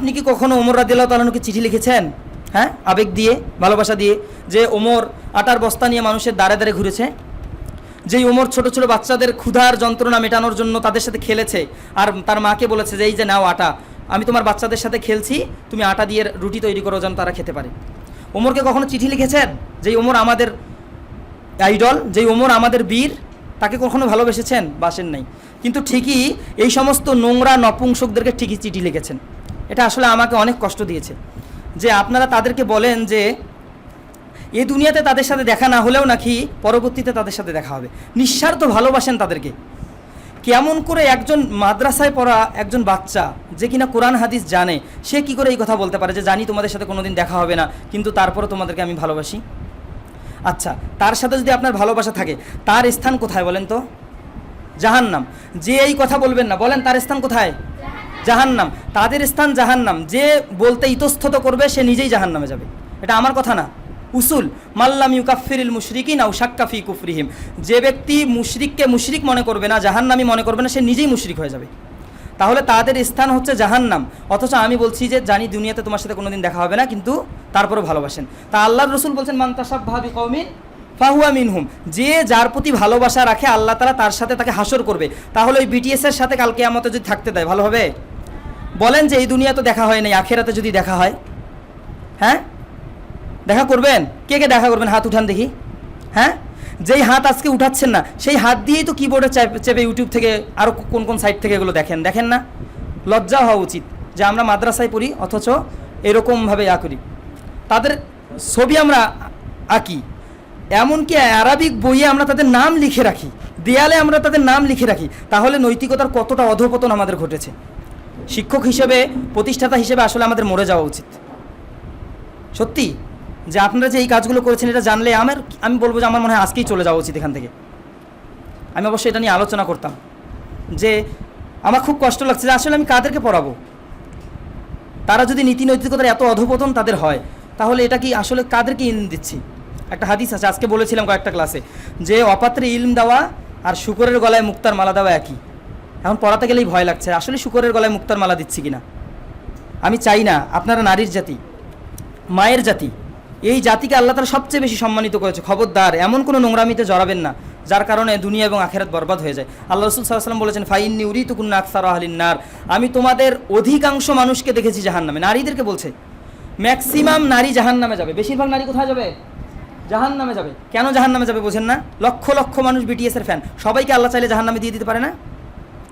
আপনি কি কখনো ওমর রাদিল্লাহ তালানুকে চিঠি লিখেছেন? হ্যাঁ? আবেগ দিয়ে, ভালোবাসা দিয়ে যে ওমর আটার বস্তা নিয়ে মানুষের দাঁড়ে দাঁড়ে ঘুরেছে? যেই ওমর ছোট ছোট বাচ্চাদের ক্ষুধার যন্ত্রণা মেটানোর জন্য তাদের সাথে খেলেছে আর তার মাকে বলেছে যে, এই যে নাও আটা, আমি তোমার বাচ্চাদের সাথে খেলছি, তুমি আটা দিয়ে রুটি তৈরি করো, যেন তারা খেতে পারে। ওমরকে কখনো চিঠি লিখেছেন? যেই ওমর আমাদের আইডল, যেই ওমর আমাদের বীর, তাকে কখনো ভালোবেসেছেন? বাসেন নাই। কিন্তু ঠিকই এই সমস্ত নোংরা, নপুংসকদেরকে ঠিকই চিঠি লিখেছেন। এটা আসলে আমাকে অনেক কষ্ট দিয়েছে। যে আপনারা তাদেরকে বলেন যে এই দুনিয়াতে তাদের সাথে দেখা না হলেও নাকি পরবর্তীতে তাদের সাথে দেখা হবে। নিঃস্বার্থ ভালোবাসেন তাদেরকে। কেমন করে একজন মাদ্রাসায় পড়া একজন বাচ্চা যে কিনা কোরআন, হাদিস জানে, সে কি করে এই কথা বলতে পারে যে, জানি তোমাদের সাথে কোনোদিন দেখা হবে না, কিন্তু তারপরে তোমাদেরকে আমি ভালোবাসি? আচ্ছা তার সাথে যদি আপনার ভালোবাসা থাকে, তার স্থান কোথায় বলেন তো? জাহান্নাম। যে এই কথা বলবেন না, বলেন তার স্থান কোথায়? জাহান্নাম, তাদের স্থান জাহান্নাম। যে বলতে ইতস্তত করবে, সে নিজেই জাহান্নামে যাবে। এটা আমার কথা না। উসুল মাল্লাম ইউকাফিরিল মুশরিকি নাও শাক্কাফি কুফরিহিম। যে ব্যক্তি মুশরিককে মুশরিক মনে করবে না, জাহান্নামি মনে করবে না, সে নিজেই মুশরিক হয়ে যাবে। তাহলে তাদের স্থান হচ্ছে জাহান্নাম। অথচ আমি বলছি যে, জানি দুনিয়াতে তোমার সাথে কোনোদিন দেখা হবে না, কিন্তু তারপরে ভালোবাসেন। তা আল্লাহর রসুল বলছেন মান্তাসাব ভাবি কৌমিন ফাহুয়া মিনহুম। যে যার প্রতি ভালোবাসা রাখে, আল্লাহ তারা তার সাথে তাকে হাসর করবে। তাহলে ওই বিটিএসের সাথে কালকে আমাতে যদি থাকতে দেয়, ভালো হবে? বলেন যে এই দুনিয়া তো দেখা হয় নাই, আখেরাতে যদি দেখা হয় হ্যাঁ? দেখা করবেন? কে কে দেখা করবেন? হাত উঠান দেখি। হ্যাঁ? যেই হাত আজকে উঠাচ্ছেন না, সেই হাত দিয়েই তো কিবোর্ডে চেপে ইউটিউব থেকে আরও কোন কোন সাইট থেকে এগুলো দেখেন। দেখেন না? লজ্জা হওয়া উচিত যে আমরা মাদ্রাসায় পড়ি, অথচ এরকমভাবে ইয়া করি। তাদের ছবি আমরা আঁকি। এমনকি আরবিক বইয়ে আমরা তাদের নাম লিখে রাখি। দেয়ালে আমরা তাদের নাম লিখে রাখি। তাহলে নৈতিকতার কতটা অধপতন আমাদের ঘটেছে। শিক্ষক হিসেবে, প্রতিষ্ঠাতা হিসেবে আসলে আমাদের মরে যাওয়া উচিত। সত্যি? যে আপনারা যে এই কাজগুলো করেছেন, এটা জানলে আমার আমি বলব যে আমার মনে হয় আজকেই চলে যাওয়া উচিত এখান থেকে। আমি অবশ্যই এটা নিয়ে আলোচনা করতাম। যে আমার খুব কষ্ট লাগছে যে আসলে আমি কাদেরকে পড়াবো? তারা যদি নীতি নৈতিকতার এত অধপতন তাদের হয়, তাহলে এটা কি আসলে কাদেরকে ইলম দিচ্ছি? একটা হাদিস আছে, আজকে বলেছিলাম কয়েকটা ক্লাসে, যে অপাত্রে ইলম দেওয়া আর শুকরের গলায় মুক্তার মালা দেওয়া একই। এখন পড়াতে গেলেই ভয় লাগছে। আসলে শুকরের গলায় মুক্তার মালা দিচ্ছি কিনা? আমি চাই না, আপনারা নারীর জাতি, মায়ের জাতি। এই জাতিকে আল্লাহ তারা সবচেয়ে বেশি সম্মানিত করেছে। খবরদার, এমন কোনো নোংরামিতে জড়াবেন না, যার কারণে দুনিয়া এবং আখেরাত বরবাদ হয়ে যায়। আল্লাহ রসুল সাল্লাম বলেছেন, ফাইন্নি উরি তুকুন্না আকসার আহলিন নার। আমি তোমাদের অধিকাংশ মানুষকে দেখেছি জাহান নামে নারীদেরকে বলছে, ম্যাক্সিমাম নারী জাহান নামে যাবে। বেশিরভাগ নারী কোথায় যাবে? জাহান নামে যাবে। কেন জাহান নামে যাবে, বোঝেন না? লক্ষ লক্ষ মানুষ বিটিএসের ফ্যান সবাইকে আল্লাহ চাইলে জাহান নামে দিয়ে দিতে পারে না?